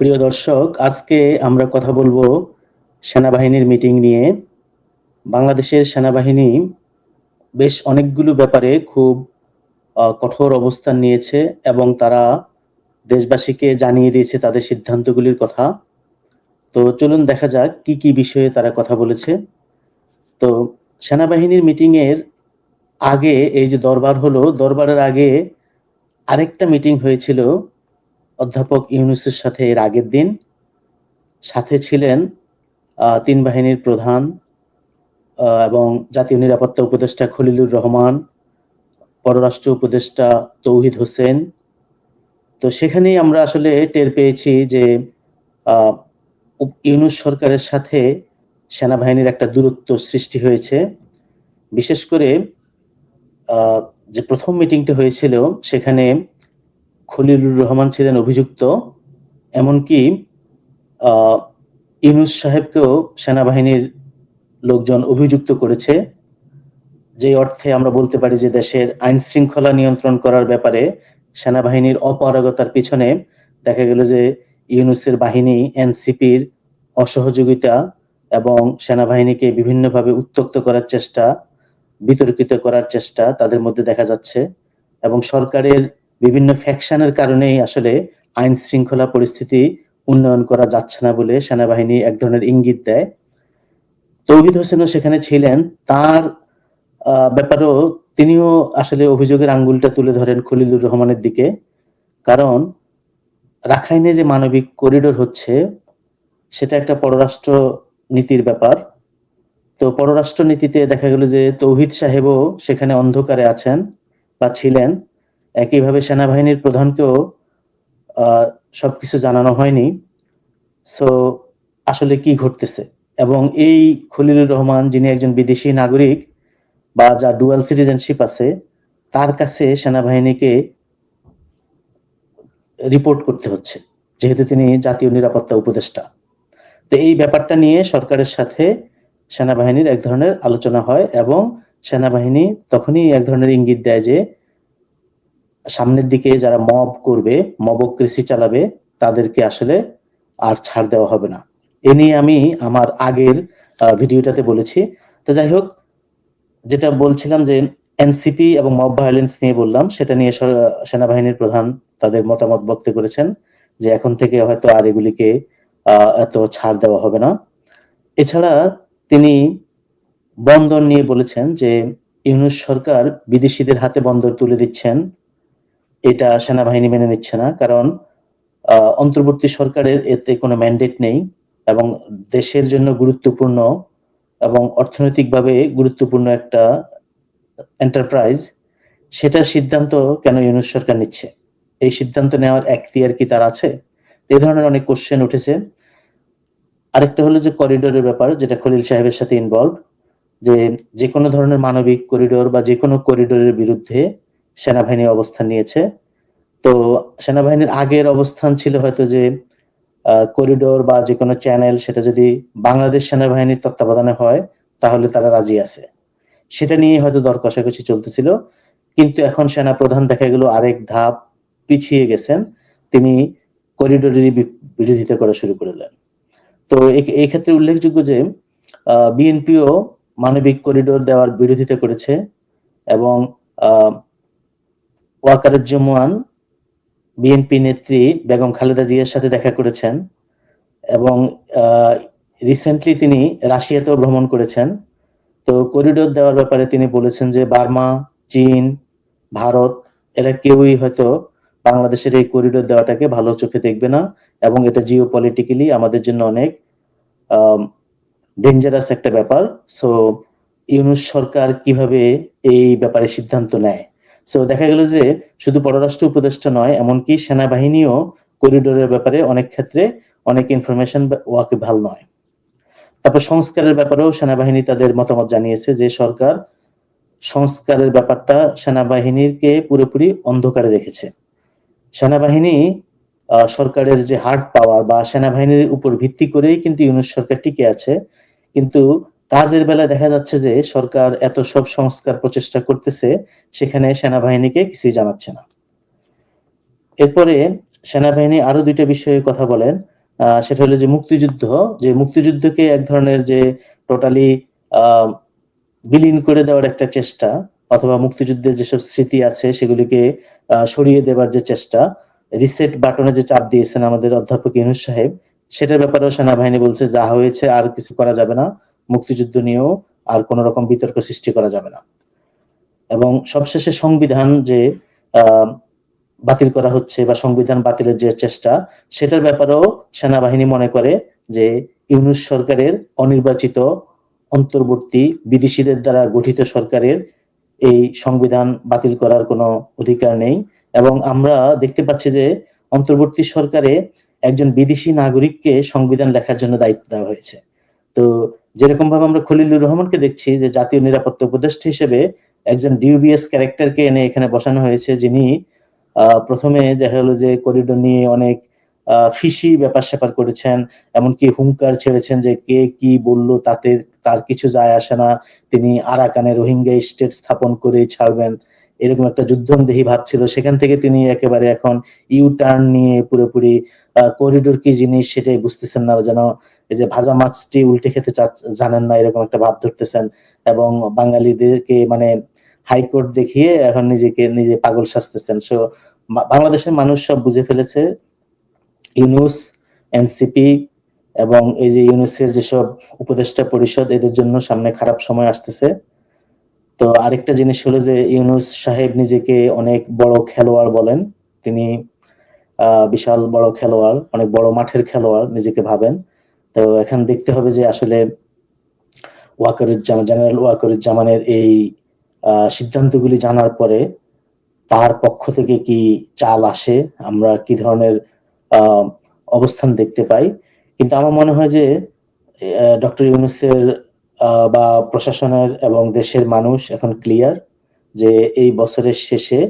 প্রিয় দর্শক, আজকে আমরা কথা বলব সেনাবাহিনীর মিটিং নিয়ে। বাংলাদেশের সেনাবাহিনী বেশ অনেকগুলো ব্যাপারে খুব কঠোর অবস্থান নিয়েছে এবং তারা দেশবাসীকে জানিয়ে দিয়েছে তাদের সিদ্ধান্তগুলির কথা। তো চলুন দেখা যাক কি কি বিষয়ে তারা কথা বলেছে। তো সেনাবাহিনীর মিটিং এর আগে, এই যে দরবার হলো, দরবারের আগে আরেকটা মিটিং হয়েছিল অধ্যাপক ইউনুসের সাথে এর আগের দিন। সাথে ছিলেন তিন বাহিনীর প্রধান এবং জাতীয় নিরাপত্তা উপদেষ্টা খলিলুর রহমান, পররাষ্ট্র উপদেষ্টা তৌহিদ হোসেন। তো সেখানেই আমরা আসলে টের পেয়েছি যে ইউনুস সরকারের সাথে সেনাবাহিনীর একটা দূরত্ব সৃষ্টি হয়েছে। বিশেষ করে যে প্রথম মিটিংটা হয়েছিল, সেখানে খলিলুর রহমান ছিলেন অভিযুক্ত, এমনকি ইউনুস সাহেবকেও সেনাবাহিনীর লোকজন অভিযুক্ত করেছে। যে অর্থে আমরা বলতে পারি যে দেশের আইন শৃঙ্খলা নিয়ন্ত্রণ করার ব্যাপারে সেনাবাহিনীর অপারগতার পিছনে দেখা গেল যে ইউনুসের বাহিনী, এনসিপির অসহযোগিতা এবং সেনাবাহিনীকে বিভিন্নভাবে উত্তক্ত করার চেষ্টা, বিতর্কিত করার চেষ্টা তাদের মধ্যে দেখা যাচ্ছে এবং সরকারের বিভিন্ন ফ্যাকশনের কারণেই আসলে আইন শৃঙ্খলা পরিস্থিতি উন্নয়ন করা যাচ্ছে না বলে সেনাবাহিনী এক ধরনের ইঙ্গিত দেয়। তৌহিদ হোসেনও সেখানে ছিলেন। তার ব্যাপারেও তিনিও আসলে অভিযোগের আঙ্গুলটা তুলে ধরেন খলিলুর রহমানের দিকে। কারণ রাখাইনে যে মানবিক করিডোর হচ্ছে, সেটা একটা পররাষ্ট্র নীতির ব্যাপার। তো পররাষ্ট্র নীতিতে দেখা গেল যে তৌহিদ সাহেবও সেখানে অন্ধকারে আছেন বা ছিলেন। একইভাবে সেনাবাহিনীর প্রধানকেও সবকিছু জানানো হয়নি। সো আসলে কি ঘটতেছে? এবং এই খলিলুর রহমান, যিনি একজন বিদেশি নাগরিক বা যা ডুয়াল সিটিজেনশিপ আছে, তার কাছে সেনাবাহিনীকে রিপোর্ট করতে হচ্ছে, যেহেতু তিনি জাতীয় নিরাপত্তা উপদেষ্টা। তো এই ব্যাপারটা নিয়ে সরকারের সাথে সেনাবাহিনীর এক ধরনের আলোচনা হয় এবং সেনাবাহিনী তখনই এক ধরনের ইঙ্গিত দেয় যে সামনের দিকে যারা মব করবে মবক্রেসি চালাবে, তাদেরকে আসলে আর ছাড় দেওয়া হবে না। এ নিয়ে আমি আমার আগের ভিডিওটাতে বলেছি। তো যাই হোক, যেটা বলছিলাম যে এনসিপি এবং মব ভায়োলেন্স নিয়ে বললাম, সেটা নিয়ে সেনাবাহিনীর প্রধান তাদের মতামত ব্যক্ত করেছেন যে এখন থেকে হয়তো আর এগুলিকে এত ছাড় দেওয়া হবে না। এছাড়া তিনি বন্দর নিয়ে বলেছেন যে ইউনুস সরকার বিদেশিদের হাতে বন্দর তুলে দিচ্ছেন। এটা সেনাবাহিনী মেনে নিচ্ছে না, কারণ অন্তর্বর্তী সরকারের এতে কোনো ম্যান্ডেট নেই এবং দেশের জন্য গুরুত্বপূর্ণ এবং অর্থনৈতিকভাবে গুরুত্বপূর্ণ একটা এন্টারপ্রাইজ সেটার সিদ্ধান্ত কেন ইউনুস সরকার নিচ্ছে? এই সিদ্ধান্ত নেওয়ার এখতিয়ার কি তার আছে? এই ধরনের অনেক কোশ্চেন উঠেছে। আরেকটা হলো যে করিডোরের ব্যাপার, যেটা খলিল সাহেবের সাথে ইনভলভ যে যে কোনো ধরনের মানবিক করিডোর বা যে কোনো করিডোরের বিরুদ্ধে সেনাবাহিনী অবস্থান নিয়েছে। তো সেনাবাহিনীর আগের অবস্থান ছিল হয়তো যে করিডোর বা যে কোনো চ্যানেল সেটা যদি বাংলাদেশ সেনাবাহিনীর তত্ত্বাবধানে হয়, তাহলে তারা রাজি আছে। সেটা নিয়ে হয়তো দর কষাকষি চলতেছিল। কিন্তু এখন সেনা প্রধান দেখা গেল আরেক ধাপ পিছিয়ে গেছেন। তিনি করিডোরেরই বিরোধিতা করা শুরু করে দেন। তো এই- ক্ষেত্রে উল্লেখযোগ্য যে বিএনপিও মানবিক করিডোর দেওয়ার বিরোধিতা করেছে এবং ওয়াকারুজ্জামান বিএনপি নেত্রী বেগম খালেদা জিয়ার সাথে দেখা করেছেন এবং রিসেন্টলি তিনি রাশিয়াতেও ভ্রমণ করেছেন। তো করিডোর দেওয়ার ব্যাপারে তিনি বলেছেন যে বার্মা, চীন, ভারত, এরা কেউই হয়তো বাংলাদেশের এই করিডোর দেওয়াটাকে ভালো চোখে দেখবে না এবং এটা জিও পলিটিক্যালি আমাদের জন্য অনেক ডেঞ্জারাস একটা ব্যাপার। সো ইউনুস সরকার কীভাবে এই ব্যাপারে সিদ্ধান্ত নেয়? সো দেখা গেল যে শুধু পররাষ্ট্র উপদেষ্টা নয়, এমনকি সেনাবাহিনীও করিডোরের ব্যাপারে অনেক ক্ষেত্রে অনেক ইনফরমেশন ওয়াকে ভালো নয়। তারপর সংস্কারের ব্যাপারেও সেনাবাহিনী তাদের মতামত জানিয়েছে যে সরকার সংস্কারের ব্যাপারটা সেনাবাহিনীকে পুরোপুরি অন্ধকারে রেখেছে। সেনাবাহিনী সরকারের যে হার্ড পাওয়ার বা সেনাবাহিনীর উপর ভিত্তি করেই কিন্তু ইউনুস সরকার টিকে আছে। কিন্তু কাজের বেলায় দেখা যাচ্ছে যে সরকার এত সব সংস্কার প্রচেষ্টা করতেছে সেখানে সেনাবাহিনীকে কিছুই জানাচ্ছে না এরপরে সেনাবাহিনী আরও ২ টা বিষয়ে কথা বলেন। সেটা হলো যে মুক্তিযুদ্ধ, যে মুক্তিযুদ্ধকে এক ধরনের যে টোটালি বিলীন করে দেওয়ার একটা চেষ্টা অথবা মুক্তিযুদ্ধের যেসব স্মৃতি আছে সেগুলিকে সরিয়ে দেবার যে চেষ্টা, রিসেট বাটনে যে চাপ দিয়েছেন আমাদের অধ্যাপক ইনুস সাহেব, সেটার ব্যাপারেও সেনাবাহিনী বলছে যা হয়েছে আর কিছু করা যাবে না। মুক্তিযুদ্ধ নিয়েও আর কোন রকম বিতর্ক সৃষ্টি করা যাবে না। এবং সবশেষে সংবিধান যে বাতিল করা হচ্ছে বা সংবিধান বাতিলের যে চেষ্টা, সেটার ব্যাপারেও সেনাবাহিনী মনে করে যে ইউনুস সরকারের অনির্বাচিত অন্তর্বর্তী বিদেশিদের দ্বারা গঠিত সরকারের এই সংবিধান বাতিল করার কোনো অধিকার নেই। এবং আমরা দেখতে পাচ্ছি যে অন্তর্বর্তী সরকারে একজন বিদেশি নাগরিককে সংবিধান লেখার জন্য দায়িত্ব দেওয়া হয়েছে। তো যেরকমভাবে আমরা খলিলুর রহমানকে দেখছি যে জাতীয় নিরাপত্তা উপদেষ্টা হিসেবে একজন ডিউবিএস ক্যারেক্টারকে এনে এখানে বসানো হয়েছে, যিনি প্রথমে ১ম দেখা গেল যে করিডোর নিয়ে অনেক ফিসি ফিশি ব্যাপার-স্যাপার করেছেন। এমনকি হুঙ্কার ছেড়েছেন যে কে কি বলল তাতে তার কিছু যায় আসে না। তিনি আরাকানে রোহিঙ্গা স্টেট স্থাপন করে ছাড়বেন। এরকম একটা যুদ্ধংদেহী ভাব ছিল। সেখান থেকে তিনি একেবারে এখন ইউ টার্ন নিয়ে পুরোপুরি করিডোর কি জিনিস সেটাই বুঝতেছেন না। যেন এই যে ভাজা মাছটি উল্টে খেতে জানেন না এরকম একটা ভাব ধরতেছেন। এবং বাঙালিদেরকে মানে হাইকোর্ট দেখিয়ে এখন নিজেকে, নিজে পাগল সাজতেছেন। সো বাংলাদেশের মানুষ সব বুঝে ফেলেছে। ইউনুস এনসিপি এবং এই যে ইউনুসের যেসব উপদেষ্টা পরিষদ, এদের জন্য সামনে খারাপ সময় আসতেছে। তো আরেকটা জিনিস হলো যে ইউনুস সাহেব নিজেকে অনেক বড় খেলোয়াড় বলেন। তিনি বিশাল বড় খেলোয়াড়, অনেক বড় মাঠের খেলোয়াড় নিজেকে ভাবেন। তো এখন দেখতে হবে যে আসলে ওয়াকারুজ্জামান জেনারেল ওয়াকারুজ্জামানের এই সিদ্ধান্তগুলি জানার পরে তার পক্ষ থেকে কি চাল আসে, আমরা কি ধরনের অবস্থান দেখতে পাই। কিন্তু আমার মনে হয় যে ডক্টর ইউনূসের বা প্রশাসনের এবং দেশের মানুষ এখন ক্লিয়ার যে এই বছরের শেষে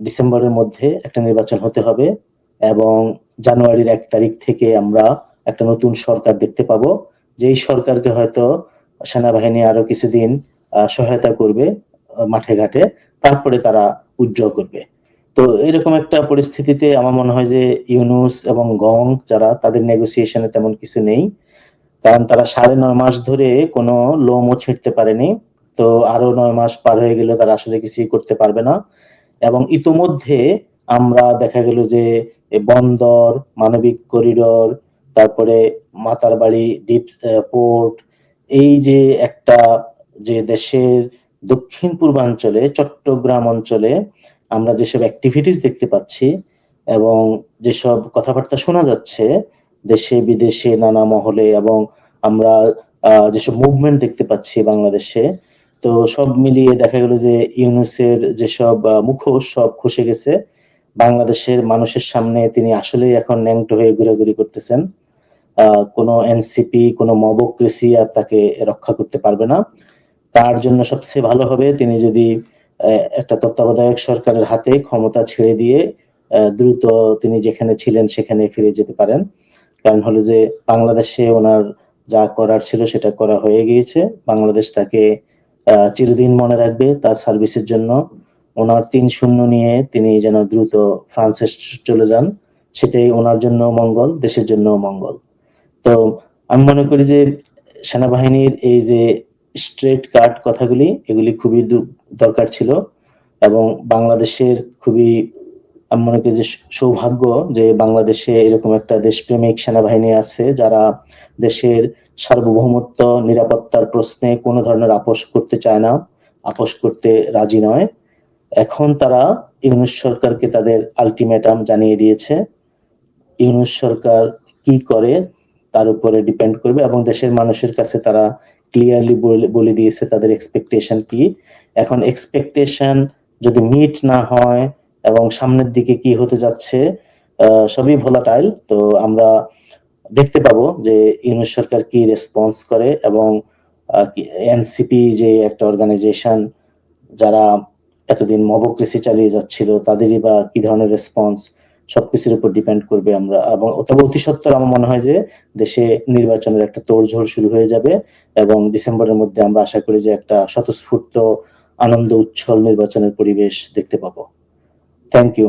ডিসেম্বরের মধ্যে একটা নির্বাচন হতে হবে এবং জানুয়ারির এক তারিখ থেকে আমরা একটা নতুন সরকার দেখতে পাবো। যেই সরকারকে হয়তো সেনাবাহিনী আরও কিছুদিন সহায়তা করবে মাঠে ঘাটে। তারপরে তারা উইথড্র করবে। তো এরকম একটা পরিস্থিতিতে আমার মনে হয় যে ইউনুস এবং গং যারা, তাদের নেগোসিয়েশন তেমন কিছু নেই। কারণ তারা ৯.৫ মাস ধরে কোনো লোমও ছিঁড়তে পারেনি। তো আরও নয় মাস পার হয়ে গেলে তারা আসলে কিছুই করতে পারবে না। এবং ইতোমধ্যে আমরা দেখা গেল যে বন্দর, মানবিক করিডোর, তারপরে মাতার বাড়ি ডিপ পোর্ট এই যে একটা যে দেশের দক্ষিণ পূর্বাঞ্চলে চট্টগ্রাম অঞ্চলে আমরা যেসব এক্টিভিটিস দেখতে পাচ্ছি এবং যেসব কথাবার্তা শোনা যাচ্ছে দেশে বিদেশে নানা মহলে এবং আমরা যেসব মুভমেন্ট দেখতে পাচ্ছি বাংলাদেশে। তো সব মিলিয়ে দেখা গেল যে ইউনূসের যেসব মুখোশ সব খসে গেছে। বাংলাদেশের মানুষের সামনে তিনি আসলেই এখন ন্যাংটো হয়ে ঘোরাঘুরি করতেছেন। কোন এনসিপি, কোনো মবক্রেসি আর তাকে রক্ষা করতে পারবে না। তার জন্য সবচেয়ে ভালো হবে তিনি যদি একটা তত্ত্বাবধায়ক সরকারের হাতে ক্ষমতা ছেড়ে দিয়ে দ্রুত তিনি যেখানে ছিলেন সেখানে ফিরে যেতে পারেন। কারণ হলো যে বাংলাদেশে ওনার যা করার ছিল সেটা করা হয়ে গিয়েছে। বাংলাদেশ তাকে চিরদিন মনে রাখবে তার সার্ভিসের জন্য। ওনার তিন শূন্য নিয়ে তিনি যেন দ্রুত ফ্রান্সে চলে যান। সেটাই ওনার জন্য মঙ্গল, দেশের জন্যও মঙ্গল। তো আমি মনে করি যে সেনাবাহিনীর এই যে স্ট্রেট কাট কথাগুলি এগুলি খুবই দরকার ছিল এবং বাংলাদেশের খুবই আমি মনে করি যে সৌভাগ্য যে বাংলাদেশে এরকম একটা দেশপ্রেমিক সেনাবাহিনী আছে যারা দেশের সার্বভৌমত্ব, নিরাপত্তার প্রশ্নে কোনো ধরনের আপোষ করতে চায় না, আপোষ করতে রাজি নয়। এখন তারা ইউনূস সরকারকে তাদের আল্টিমেটাম জানিয়ে দিয়েছে। ইউনূস সরকার কি করে তার উপরে ডিপেন্ড করবে এবং দেশের মানুষের কাছে তারা ক্লিয়ারলি বলে বলে দিয়েছে তাদের এক্সপেকটেশন কি। এখন এক্সপেকটেশন যদি মিট না হয় এবং সামনের দিকে কি হতে যাচ্ছে সবই ভোলাটাইল। তো আমরা দেখতে পাবো যে ইউনূস সরকার কি রেসপন্স করে এবং এনসিপি যে একটা অর্গানাইজেশন যারা এতদিন মবক্রেসি চালিয়ে যাচ্ছিল, তাদেরই বা কি ধরনের রেসপন্স সবকিছুর উপর ডিপেন্ড করবে আমরা এবং তবে অতি সত্বর আমার মনে হয় যে দেশে নির্বাচনের একটা তোড়ঝোড় শুরু হয়ে যাবে এবং ডিসেম্বরের মধ্যে আমরা আশা করি যে একটা স্বতঃস্ফূর্ত আনন্দ উচ্ছল নির্বাচনের পরিবেশ দেখতে পাবো। Thank you.